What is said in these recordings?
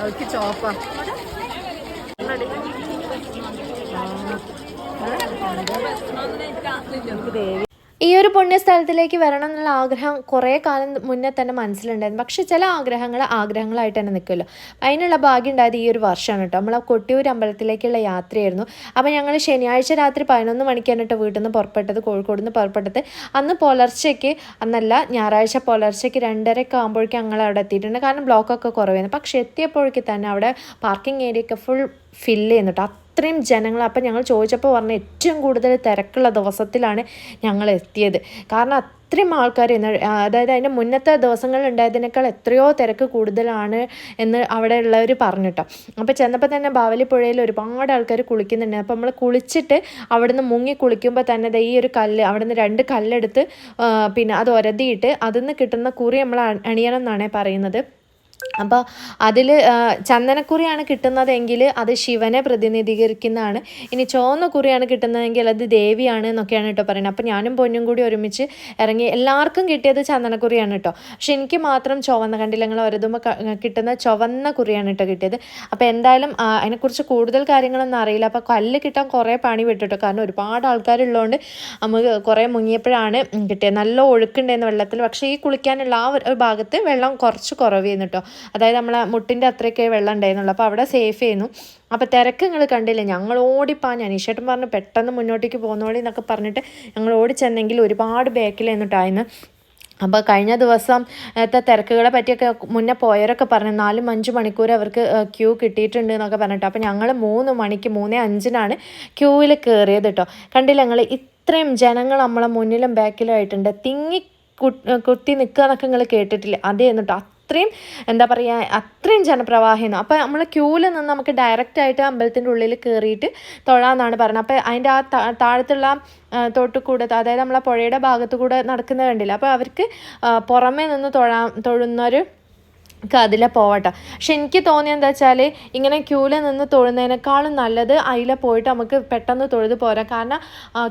അവർക്ക് ചോപ്പാ. ഈ ഒരു പുണ്യസ്ഥലത്തിലേക്ക് വരണം എന്നുള്ള ആഗ്രഹം കുറേ കാലം മുന്നേ തന്നെ മനസ്സിലുണ്ടായിരുന്നു. പക്ഷെ ചില ആഗ്രഹങ്ങൾ ആഗ്രഹങ്ങളായിട്ട് തന്നെ നിൽക്കുമല്ലോ. അതിനുള്ള ഭാഗ്യം ഉണ്ടായത് ഈ ഒരു വർഷമാണ് കേട്ടോ. നമ്മൾ കൊട്ടിയൂർ അമ്പലത്തിലേക്കുള്ള യാത്രയായിരുന്നു. അപ്പോൾ ഞങ്ങൾ ശനിയാഴ്ച രാത്രി പതിനൊന്ന് മണിക്കാണ് കേട്ടോ വീട്ടിൽ നിന്ന് പുറപ്പെട്ടത് കോഴിക്കോട് നിന്ന് പുറപ്പെട്ടത്. അന്ന് പുലർച്ചയ്ക്ക് അന്നല്ല ഞായറാഴ്ച പുലർച്ചയ്ക്ക് രണ്ടരയൊക്കെ ആകുമ്പോഴേക്കും ഞങ്ങൾ അവിടെ എത്തിയിട്ടുണ്ട്. കാരണം ബ്ലോക്കൊക്കെ കുറവായിരുന്നു. പക്ഷെ എത്തിയപ്പോഴേക്ക് തന്നെ അവിടെ പാർക്കിംഗ് ഏരിയ ഒക്കെ ഫുൾ ഫില്ല് ചെയ്യുന്നുണ്ട്. അത്രയും ജനങ്ങൾ അപ്പം ഞങ്ങൾ ചോദിച്ചപ്പോൾ പറഞ്ഞ ഏറ്റവും കൂടുതൽ തിരക്കുള്ള ദിവസത്തിലാണ് ഞങ്ങൾ എത്തിയത്. കാരണം അത്രയും ആൾക്കാർ ഇന്ന് അതായത് അതിന്റെ മുന്നത്തെ ദിവസങ്ങളിൽ ഉണ്ടായതിനേക്കാൾ എത്രയോ തിരക്ക് കൂടുതലാണ് എന്ന് അവിടെ ഉള്ളവർ പറഞ്ഞിട്ടോ അപ്പോൾ ചെന്നപ്പോൾ തന്നെ ബാവലിപ്പുഴയിൽ ഒരുപാട് ആൾക്കാർ കുളിക്കുന്നുണ്ട്. അപ്പോൾ നമ്മൾ കുളിച്ചിട്ട് അവിടുന്ന് മുങ്ങി കുളിക്കുമ്പോൾ തന്നെ ഈ ഒരു കല്ല് അവിടുന്ന് രണ്ട് കല്ലെടുത്ത് പിന്നെ അത് ഒരതിയിട്ട് അതിൽ നിന്ന് കിട്ടുന്ന കുറി നമ്മൾ അണിയണം എന്നാണ് പറയുന്നത്. അപ്പോൾ അതിൽ ചന്ദനക്കുറിയാണ് കിട്ടുന്നതെങ്കിൽ അത് ശിവനെ പ്രതിനിധീകരിക്കുന്നതാണ്. ഇനി ചുവന്ന കുറിയാണ് കിട്ടുന്നതെങ്കിൽ അത് ദേവിയാണ് എന്നൊക്കെയാണ് കേട്ടോ പറയുന്നത്. അപ്പോൾ ഞാനും പൊന്നും കൂടി ഒരുമിച്ച് ഇറങ്ങി എല്ലാവർക്കും കിട്ടിയത് ചന്ദനക്കുറിയാണ് കേട്ടോ. പക്ഷെ എനിക്ക് മാത്രം ചുവന്ന കണ്ടില്ല ഞങ്ങൾ ഒരതുമ്പോൾ കിട്ടുന്ന ചുവന്ന കുറിയാണ് കേട്ടോ കിട്ടിയത്. അപ്പോൾ എന്തായാലും അതിനെക്കുറിച്ച് കൂടുതൽ കാര്യങ്ങളൊന്നും അറിയില്ല. അപ്പോൾ കല്ല് കിട്ടാൻ കുറേ പണി വിട്ടിട്ടോ കാരണം ഒരുപാട് ആൾക്കാരുള്ളതുകൊണ്ട് നമുക്ക് കുറേ മുങ്ങിയപ്പോഴാണ് കിട്ടിയത്. നല്ല ഒഴുക്കുണ്ടായിരുന്നു വെള്ളത്തിൽ. പക്ഷേ ഈ കുളിക്കാനുള്ള ആ ഒരു ഭാഗത്ത് വെള്ളം കുറച്ച് കുറവ് ചെയ്യുന്നു കേട്ടോ. അതായത് നമ്മളെ മുട്ടിന്റെ അത്രയൊക്കെ വെള്ളം ഉണ്ടായിരുന്നുള്ളൂ. അപ്പോൾ അവിടെ സേഫ് ചെയ്യുന്നു അപ്പോൾ തിരക്ക് നിങ്ങൾ കണ്ടില്ല? ഞങ്ങൾ ഓടിപ്പാഞ്ഞ് അനീഷേട്ടൻ പറഞ്ഞു പെട്ടെന്ന് മുന്നോട്ടേക്ക് പോകുന്നോളി എന്നൊക്കെ പറഞ്ഞിട്ട് ഞങ്ങൾ ഓടിച്ചെന്നെങ്കിൽ ഒരുപാട് ബാക്കിലായിരുന്നു അപ്പോൾ കഴിഞ്ഞ ദിവസം ത്തെ തിരക്കുകളെ പറ്റിയൊക്കെ മുന്നേ പോയവരൊക്കെ പറഞ്ഞു നാലും അഞ്ച് മണിക്കൂർ അവർക്ക് ക്യൂ കിട്ടിയിട്ടുണ്ട് എന്നൊക്കെ പറഞ്ഞിട്ട്. അപ്പോൾ ഞങ്ങൾ മൂന്ന് മണിക്ക് മൂന്നേ അഞ്ചിനാണ് ക്യൂവിൽ കയറിയത് കേട്ടോ കണ്ടില്ല ഞങ്ങൾ ഇത്രയും ജനങ്ങൾ നമ്മളെ മുന്നിലും ബാക്കിലും ആയിട്ടുണ്ട്. തിങ്ങി കുത്തി നിൽക്കുക എന്നൊക്കെ നിങ്ങൾ കേട്ടിട്ടില്ല? അതേ എന്നിട്ടോ അത്രയും എന്താ പറയുക അത്രയും ജനപ്രവാഹം അപ്പോൾ നമ്മൾ ക്യൂവിൽ നിന്ന് നമുക്ക് ഡയറക്റ്റ് ആയിട്ട് അമ്പലത്തിന്റെ ഉള്ളിൽ കയറിയിട്ട് തൊഴാമെന്നാണ് പറയുന്നത് അപ്പോൾ അതിന്റെ ആ താഴത്തുള്ള കൂടെ അതായത് നമ്മളെ പുഴയുടെ ഭാഗത്തു കൂടെ നടക്കുന്ന കണ്ടില്ല? അപ്പോൾ അവർക്ക് പുറമേ നിന്ന് തൊഴാൻ തൊഴുന്നൊരു അതിലെ പോവട്ടെ. പക്ഷെ എനിക്ക് തോന്നിയത് എന്താ വെച്ചാൽ ഇങ്ങനെ ക്യൂവിൽ നിന്ന് തൊഴുന്നതിനേക്കാളും നല്ലത് അതിലെ പോയിട്ട് നമുക്ക് പെട്ടെന്ന് തൊഴുത് പോരാം. കാരണം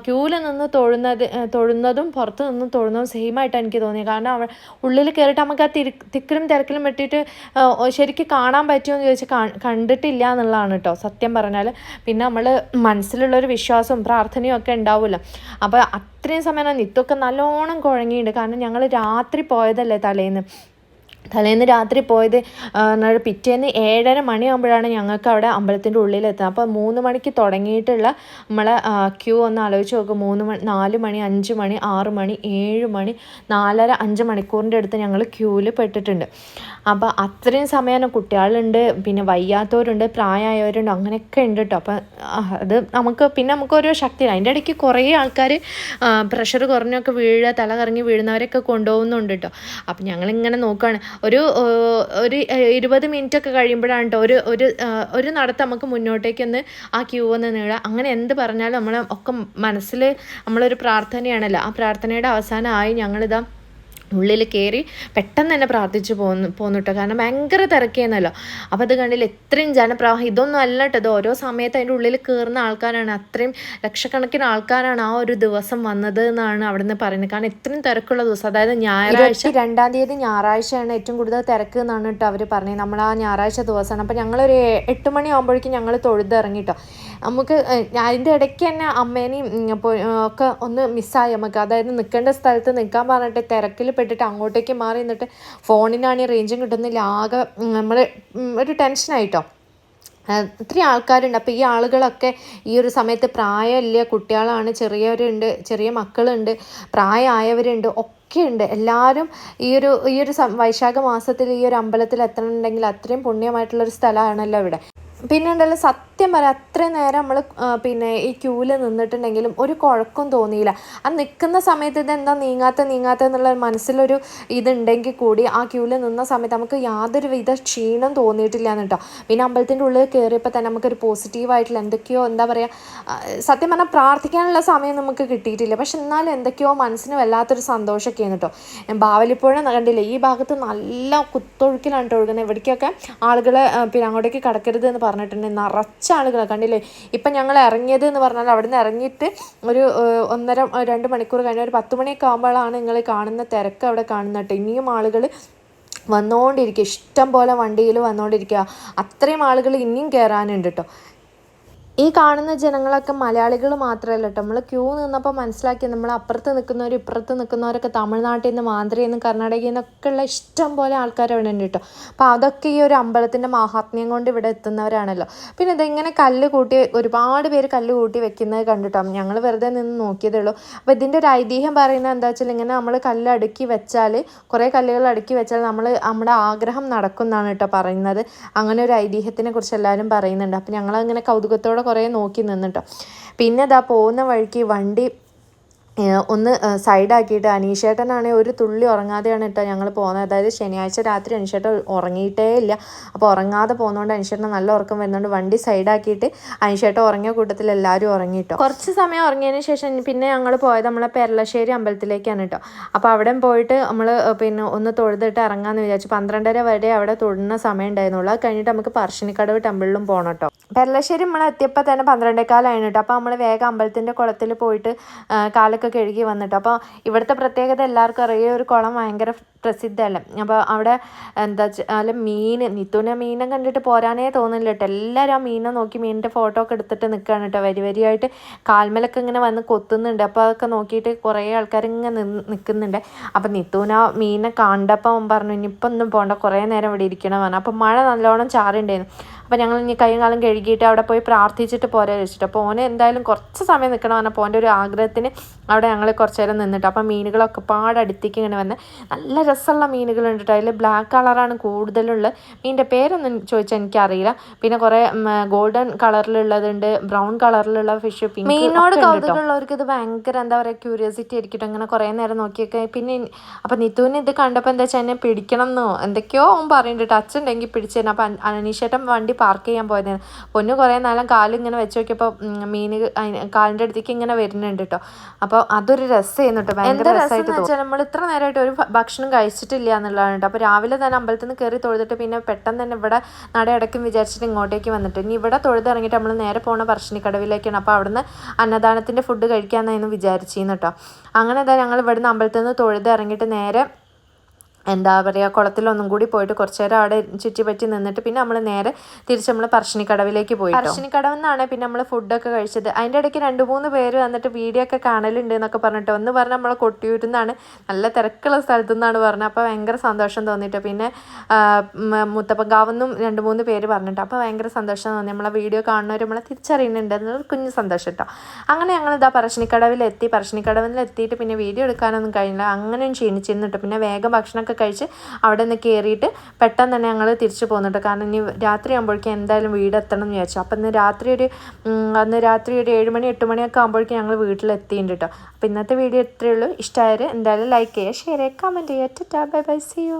ക്യൂവിൽ നിന്ന് തൊഴുന്നത് തൊഴുന്നതും പുറത്ത് നിന്ന് തൊഴുന്നതും സെയിം ആയിട്ടാണ് എനിക്ക് തോന്നിയത് കാരണം അവ ഉള്ളിൽ കയറിയിട്ട് നമുക്ക് ആ തിരി തിക്കിലും തിരക്കിലും വെട്ടിയിട്ട് ശരിക്കും കാണാൻ പറ്റുമോ എന്ന് ചോദിച്ചാൽ കണ്ടിട്ടില്ല എന്നുള്ളതാണ് കേട്ടോ സത്യം പറഞ്ഞാൽ പിന്നെ നമ്മൾ മനസ്സിലുള്ളൊരു വിശ്വാസവും പ്രാർത്ഥനയും ഒക്കെ ഉണ്ടാവുമല്ലോ അപ്പോൾ അത്രയും സമയം നിത്തൊക്കെ നല്ലോണം കുഴങ്ങിയിട്ടുണ്ട് കാരണം ഞങ്ങൾ രാത്രി പോയതല്ലേ തലേന്ന്. തലേന്ന് രാത്രി പോയത് എന്നാൽ പിറ്റേന്ന് ഏഴര മണിയാകുമ്പോഴാണ് ഞങ്ങൾക്ക് അവിടെ അമ്പലത്തിന്റെ ഉള്ളിലെത്തുന്നത് അപ്പോൾ മൂന്ന് മണിക്ക് തുടങ്ങിയിട്ടുള്ള നമ്മളെ ക്യൂ ഒന്ന് ആലോചിച്ച് നോക്കും. മൂന്ന് മണി നാല് മണി അഞ്ച് മണി ആറ് മണി ഏഴ് മണി നാലര അഞ്ച് മണിക്കൂറിന്റെ അടുത്ത് ഞങ്ങൾ ക്യൂവിൽ പെട്ടിട്ടുണ്ട്. അപ്പോൾ അത്രയും സമയം കുട്ടികളുണ്ട് പിന്നെ വയ്യാത്തവരുണ്ട് പ്രായമായവരുണ്ട് അങ്ങനെയൊക്കെ ഉണ്ട് കേട്ടോ അപ്പോൾ അത് നമുക്ക് പിന്നെ നമുക്കൊരു ശക്തി അതിന്റെ ഇടയ്ക്ക് കുറേ ആൾക്കാർ പ്രഷർ കുറഞ്ഞൊക്കെ വീഴുക തല കറങ്ങി വീഴുന്നവരൊക്കെ കൊണ്ടുപോകുന്നുണ്ട് കേട്ടോ അപ്പം ഞങ്ങളിങ്ങനെ നോക്കുകയാണ് ഒരു ഒരു ഇരുപത് മിനിറ്റ് ഒക്കെ കഴിയുമ്പോഴാണ് കേട്ടോ ഒരു ഒരു ഒരു നടത്ത് നമുക്ക് മുന്നോട്ടേക്കൊന്ന് ആ ക്യൂ ഒന്ന് നേടുക അങ്ങനെ എന്ത് പറഞ്ഞാലും നമ്മൾ ഒക്കെ മനസ്സിൽ നമ്മളൊരു പ്രാർത്ഥനയാണല്ലോ. ആ പ്രാർത്ഥനയുടെ അവസാനമായി ഞങ്ങളിതാ ഉള്ളിൽ കയറി പെട്ടെന്ന് തന്നെ പ്രാർത്ഥിച്ചു പോന്നു പോന്നിട്ടോ. കാരണം ഭയങ്കര തിരക്കിയെന്നല്ലോ അപ്പോൾ അത് കണ്ടില്ല ഇത്രയും ജനപ്രവാഹം. ഇതൊന്നും അല്ല കേട്ടോ. ഇത് ഓരോ സമയത്ത് അതിന്റെ ഉള്ളിൽ കയറുന്ന ആൾക്കാരാണ്. അത്രയും ലക്ഷക്കണക്കിന് ആൾക്കാരാണ് ആ ഒരു ദിവസം വന്നത് എന്നാണ് അവിടുന്ന് പറയുന്നത്. കാരണം ഇത്രയും തിരക്കുള്ള ദിവസം അതായത് ഞായറാഴ്ച രണ്ടാം തീയതി ഞായറാഴ്ചയാണ് ഏറ്റവും കൂടുതൽ തിരക്ക് എന്നാണ് കേട്ടോ അവർ പറഞ്ഞത്. നമ്മൾ ആ ഞായറാഴ്ച ദിവസമാണ്. അപ്പോൾ ഞങ്ങളൊരു എട്ട് മണി ആകുമ്പോഴേക്കും ഞങ്ങൾ തൊഴുതിറങ്ങി കേട്ടോ നമുക്ക് അതിന്റെ ഇടയ്ക്ക് തന്നെ അമ്മേനെയും ഒക്കെ ഒന്ന് മിസ്സായി നമുക്ക്. അതായത് നിൽക്കേണ്ട സ്ഥലത്ത് നിൽക്കാൻ പറഞ്ഞിട്ട് തിരക്കിൽ പെട്ടിട്ട് അങ്ങോട്ടേക്ക് മാറി നിന്നിട്ട് ഫോണിനാണെങ്കിൽ റേഞ്ചും കിട്ടുന്നില്ല. ആകെ നമ്മൾ ഒരു ടെൻഷനായിട്ടോ ഒത്തിരി ആൾക്കാരുണ്ട്. അപ്പോൾ ഈ ആളുകളൊക്കെ ഈ ഒരു സമയത്ത് പ്രായമില്ല. കുട്ടികളാണ് ചെറിയവരുണ്ട് ചെറിയ മക്കളുണ്ട് പ്രായമായവരുണ്ട് ഒക്കെ ഉണ്ട് എല്ലാവരും ഈ ഒരു ഈ ഒരു വൈശാഖ മാസത്തിൽ ഈ ഒരു അമ്പലത്തിൽ എത്തണമെന്നുണ്ടെങ്കിൽ അത്രയും പുണ്യമായിട്ടുള്ളൊരു സ്ഥലമാണല്ലോ ഇവിടെ. പിന്നെ ഉണ്ടല്ലോ സത്യം പറയാം അത്രയും നേരം നമ്മൾ പിന്നെ ഈ ക്യൂവിൽ നിന്നിട്ടുണ്ടെങ്കിലും ഒരു കുഴക്കും തോന്നിയില്ല. ആ നിൽക്കുന്ന സമയത്ത് എന്താ നീങ്ങാത്ത നീങ്ങാത്ത എന്നുള്ള മനസ്സിലൊരു ഇതുണ്ടെങ്കിൽ കൂടി ആ ക്യൂവിൽ നിന്ന സമയത്ത് നമുക്ക് യാതൊരു വിധ ക്ഷീണം തോന്നിയിട്ടില്ല എന്ന് കേട്ടോ പിന്നെ അമ്പലത്തിന്റെ ഉള്ളിൽ കയറിയപ്പോൾ തന്നെ നമുക്കൊരു പോസിറ്റീവായിട്ടുള്ള എന്തൊക്കെയോ എന്താ പറയുക സത്യം പറഞ്ഞാൽ പ്രാർത്ഥിക്കാനുള്ള സമയം നമുക്ക് കിട്ടിയിട്ടില്ല. പക്ഷെ എന്നാലും എന്തൊക്കെയോ മനസ്സിന് വല്ലാത്തൊരു സന്തോഷമൊക്കെയാണ് കേട്ടോ ബാവലിപ്പുഴ കണ്ടില്ല ഈ ഭാഗത്ത് നല്ല കുത്തൊഴുക്കിലാണ് കേട്ടോ ഒഴുകുന്നത്. ഇവിടേക്കൊക്കെ ആളുകളെ പിന്നെ അങ്ങോട്ടേക്ക് കടക്കരുത് എന്ന് പറഞ്ഞിട്ടുണ്ട് നിറച്ച ആളുകൾ കണ്ടില്ലേ? ഇപ്പം ഞങ്ങൾ ഇറങ്ങിയത് എന്ന് പറഞ്ഞാൽ അവിടെ നിന്ന് ഇറങ്ങിയിട്ട് ഒരു ഒന്നര രണ്ട് മണിക്കൂർ കഴിഞ്ഞ ഒരു പത്ത് മണിയൊക്കെ ആകുമ്പോഴാണ് നിങ്ങൾ കാണുന്ന തിരക്ക് അവിടെ കാണുന്നത് കേട്ടോ. ഇനിയും ആളുകൾ വന്നുകൊണ്ടിരിക്കുക ഇഷ്ടം പോലെ വണ്ടിയിൽ വന്നുകൊണ്ടിരിക്കുക അത്രയും ആളുകൾ ഇനിയും കയറാനുണ്ട് കേട്ടോ. ഈ കാണുന്ന ജനങ്ങളൊക്കെ മലയാളികൾ മാത്രമല്ല കേട്ടോ നമ്മൾ ക്യൂ നിന്നപ്പോൾ മനസ്സിലാക്കി നമ്മൾ അപ്പുറത്ത് നിൽക്കുന്നവർ ഇപ്പുറത്ത് നിൽക്കുന്നവരൊക്കെ തമിഴ്നാട്ടിൽ നിന്ന് ആന്ധ്രയിൽ നിന്ന് കർണാടകയിൽ നിന്നൊക്കെ ഉള്ള ഇഷ്ടം പോലെ ആൾക്കാർ അവിടെ ഉണ്ട് കേട്ടോ അപ്പോൾ അതൊക്കെ ഈ ഒരു അമ്പലത്തിന്റെ മഹാത്മ്യം കൊണ്ട് ഇവിടെ എത്തുന്നവരാണല്ലോ. പിന്നെ ഇതിങ്ങനെ കല്ല് കൂട്ടി ഒരുപാട് പേര് കല്ല് കൂട്ടി വെക്കുന്നത് കണ്ടിട്ടോ ഞങ്ങൾ വെറുതെ നിന്ന് നോക്കിയതേ ഉള്ളൂ. അപ്പോൾ ഇതിന്റെ ഒരു ഐതിഹ്യം പറയുന്നത് എന്താ വെച്ചാൽ ഇങ്ങനെ നമ്മൾ കല്ല് അടുക്കി വെച്ചാൽ കുറേ കല്ലുകൾ അടുക്കി വെച്ചാൽ നമ്മൾ നമ്മുടെ ആഗ്രഹം നടക്കുന്നതാണ് കേട്ടോ പറയുന്നത്. അങ്ങനെ ഒരു ഐതിഹ്യത്തിനെ കുറിച്ച് എല്ലാവരും പറയുന്നുണ്ട്. അപ്പോൾ ഞങ്ങളങ്ങനെ കൗതുകത്തോടെ കുറേ നോക്കി നിന്നിട്ടോ. പിന്നെ ഇതാ പോകുന്ന വഴിക്ക് വണ്ടി ഒന്ന് സൈഡാക്കിയിട്ട് അനീഷേട്ടനാണെങ്കിൽ ഒരു തുള്ളി ഉറങ്ങാതെയാണ് കേട്ടോ ഞങ്ങൾ പോകുന്നത്. അതായത് ശനിയാഴ്ച രാത്രി അനീഷേട്ടൻ ഉറങ്ങിയിട്ടേ ഇല്ല. അപ്പോൾ ഉറങ്ങാതെ പോകുന്നതുകൊണ്ട് അനീഷേട്ടന് നല്ല ഉറക്കം വരുന്നുണ്ട്. വണ്ടി സൈഡാക്കിയിട്ട് അനീഷേട്ടൻ ഉറങ്ങിയ കൂട്ടത്തിൽ എല്ലാവരും ഉറങ്ങിയിട്ടോ കുറച്ച് സമയം ഉറങ്ങിയതിന് ശേഷം പിന്നെ ഞങ്ങൾ പോയത് നമ്മളെ പെരളശ്ശേരി അമ്പലത്തിലേക്കാണ് കേട്ടോ അപ്പോൾ അവിടെ പോയിട്ട് നമ്മൾ പിന്നെ ഒന്ന് തൊഴുതിട്ട് ഇറങ്ങാമെന്ന് വിചാരിച്ചു. പന്ത്രണ്ടര വരെ അവിടെ തൊഴുന്ന സമയം ഉണ്ടായിരുന്നുള്ളൂ. അത് കഴിഞ്ഞിട്ട് നമുക്ക് പറശ്ശിനിക്കടവ് ടെമ്പിളിലും പോകണം കേട്ടോ പെരളശ്ശേരി നമ്മൾ എത്തിയപ്പോൾ തന്നെ പന്ത്രണ്ടേക്കാലായിരുന്നു കേട്ടോ അപ്പോൾ നമ്മൾ വേഗം അമ്പലത്തിന്റെ കുളത്തിൽ പോയിട്ട് കാലൊക്കെ കഴുകി വന്നിട്ടോ. അപ്പോൾ ഇവിടുത്തെ പ്രത്യേകത എല്ലാവർക്കും അറിയാം. ഒരു കുളം ഭയങ്കര പ്രസിദ്ധമല്ലേ. അപ്പോൾ അവിടെ എന്താ വെച്ചാൽ മീൻ നിത്തുവിനെ മീനെ കണ്ടിട്ട് പോരാനേ തോന്നില്ല കേട്ടോ. എല്ലാവരും ആ മീനെ നോക്കി മീനിന്റെ ഫോട്ടോ ഒക്കെ എടുത്തിട്ട് നിൽക്കുകയാണ് കേട്ടോ. വരി വരിയായിട്ട് കാൽമലൊക്കെ ഇങ്ങനെ വന്ന് കൊത്തുന്നുണ്ട്. അപ്പോൾ അതൊക്കെ നോക്കിയിട്ട് കുറേ ആൾക്കാർ ഇങ്ങനെ നിന്ന് നിൽക്കുന്നുണ്ട്. അപ്പോൾ നിത്തുന മീനെ കണ്ടപ്പോൾ അവൻ പറഞ്ഞു ഇനിയിപ്പോൾ ഒന്നും പോകണ്ട കുറേ നേരം ഇവിടെ ഇരിക്കണം പറഞ്ഞു. അപ്പോൾ മഴ നല്ലോണം ചാറുണ്ടായിരുന്നു. അപ്പോൾ ഞങ്ങൾ ഇനി കൈയും കാലം കഴുകിയിട്ട് അവിടെ പോയി പ്രാർത്ഥിച്ചിട്ട് പോരാ വെച്ചിട്ട്. അപ്പോൾ ഓനെ എന്തായാലും കുറച്ച് സമയം നിൽക്കണം പറഞ്ഞപ്പോൾ ഓന്റെ ഒരു ആഗ്രഹത്തിന് അവിടെ ഞങ്ങൾ കുറച്ച് നേരം നിന്നിട്ട്. അപ്പോൾ മീനുകളൊക്കെ പാടടുത്തേക്ക് ഇങ്ങനെ വന്ന് നല്ല രസമുള്ള മീനുകളുണ്ട് കേട്ടോ. അതിൽ ബ്ലാക്ക് കളറാണ് കൂടുതലുള്ളത് മീനിന്റെ പേരൊന്നും ചോദിച്ചാൽ എനിക്കറിയില്ല. പിന്നെ കുറേ ഗോൾഡൻ കളറിലുള്ളതുണ്ട് ബ്രൗൺ കളറിലുള്ള ഫിഷ് പിങ്ക് മീനോട് കൗതുകമുള്ളവർക്ക് ഇത് ഭയങ്കര എന്താ പറയുക ക്യൂരിയോസിറ്റി ആയിരിക്കും അങ്ങനെ കുറേ നേരം നോക്കിയൊക്കെ. പിന്നെ അപ്പോൾ നിത്തുവിന് ഇത് കണ്ടപ്പോൾ എന്താ വെച്ചാൽ എന്നെ പിടിക്കണം എന്നോ എന്തൊക്കെയോ അവൻ പറയുന്നുണ്ട് ടച്ച് ഉണ്ടെങ്കിൽ പിടിച്ചു തരണം. അപ്പം അനീഷേട്ടൻ വണ്ടി പാർക്ക് ചെയ്യാൻ പോയതാണ്. പൊന്നു കുറേ നേരം കാലിങ്ങനെ വെച്ച് നോക്കിയപ്പോൾ മീൻ കാലിന്റെ അടുത്തേക്ക് ഇങ്ങനെ വരുന്നുണ്ട് കേട്ടോ. അപ്പോൾ അതൊരു രസമായിരുന്നു കേട്ടോ. ഭയങ്കര രസമായിട്ട് നമ്മൾ ഇത്ര നേരമായിട്ട് ഒരു ഭക്ഷണം ഭക്ഷണം കഴിച്ചിട്ടില്ല എന്നുള്ളതാണ് കേട്ടോ. അപ്പോൾ രാവിലെ തന്നെ അമ്പലത്തിൽ നിന്ന് കയറി തൊഴുതിട്ട് പിന്നെ പെട്ടെന്ന് തന്നെ ഇവിടെ നട അടയ്ക്കും വിചാരിച്ചിട്ട് ഇങ്ങോട്ടേക്ക് വന്നിട്ട്. ഇനി ഇവിടെ തൊഴുതിറങ്ങിയിട്ട് നമ്മൾ നേരെ പോണ പറശ്ശിനിക്കടവിലേക്കാണ്. അപ്പോൾ അവിടുന്ന് അന്നദാനത്തിന്റെ ഫുഡ് കഴിക്കാമെന്നായിരുന്നു വിചാരിച്ചിരുന്നു കേട്ടോ. അങ്ങനെ തന്നെ ഞങ്ങൾ ഇവിടുന്ന് അമ്പലത്തിൽ നിന്ന് തൊഴുതിറങ്ങിയിട്ട് നേരെ എന്താ പറയുക കുളത്തിലൊന്നും കൂടി പോയിട്ട് കുറച്ചു നേരം അവിടെ ചുറ്റിപ്പറ്റി നിന്നിട്ട് പിന്നെ നമ്മൾ നേരെ തിരിച്ച് നമ്മൾ പറശ്ശിനിക്കടവിലേക്ക് പോയി പറശ്ശിനിക്കടവ് നിന്നാണ് പിന്നെ നമ്മൾ ഫുഡൊക്കെ കഴിച്ചത്. അതിന്റെ ഇടയ്ക്ക് രണ്ട് മൂന്ന് പേര് വന്നിട്ട് വീഡിയോ ഒക്കെ കാണലുണ്ട് എന്നൊക്കെ പറഞ്ഞിട്ട്. ഒന്ന് പറഞ്ഞാൽ നമ്മൾ കൊട്ടിയൂരിൽ നിന്നാണ് നല്ല തിരക്കുള്ള സ്ഥലത്തു നിന്നാണ് പറഞ്ഞത്. അപ്പോൾ ഭയങ്കര സന്തോഷം തോന്നിയിട്ട്. പിന്നെ മുത്തപ്പങ്കാവെന്നും രണ്ട് മൂന്ന് പേര് പറഞ്ഞിട്ട്. അപ്പോൾ ഭയങ്കര സന്തോഷം തോന്നി. നമ്മളെ വീഡിയോ കാണുന്നവർ നമ്മളെ തിരിച്ചറിയുന്നുണ്ട് എന്നൊരു കുഞ്ഞു സന്തോഷം കേട്ടോ അങ്ങനെ ഞങ്ങൾ ഇതാ പറശ്ശിനിക്കടവിലെത്തി. പറശ്ശിനിക്കടവിൽ എത്തിയിട്ട് പിന്നെ വീഡിയോ എടുക്കാനൊന്നും കഴിഞ്ഞില്ല. അങ്ങനെയും ക്ഷീണിച്ചിരുന്നിട്ട് പിന്നെ വേഗം ഭക്ഷണമൊക്കെ കഴിച്ച് അവിടെ നിന്ന് കയറിയിട്ട് പെട്ടെന്ന് തന്നെ ഞങ്ങൾ തിരിച്ചു പോകുന്നുണ്ട് കാരണം ഇനി രാത്രി ആകുമ്പോഴേക്കും എന്തായാലും വീട് എത്തണം എന്ന് വിചാരിച്ചു. അപ്പം ഇന്ന് രാത്രി ഒരു അന്ന് രാത്രി ഒരു ഏഴ് മണി എട്ട് മണിയൊക്കെ ആകുമ്പോഴേക്കും ഞങ്ങൾ വീട്ടിലെത്തിയിട്ടുണ്ട് കേട്ടോ. അപ്പോൾ ഇന്നത്തെ വീഡിയോ ഇത്രയേ ഉള്ളൂ. ഇഷ്ടമായാൽ എന്തായാലും ലൈക്ക് ചെയ്യുക ഷെയർ ചെയ്യുക കമന്റ് ചെയ്യുക. ടാ ബൈ ബൈ സി യു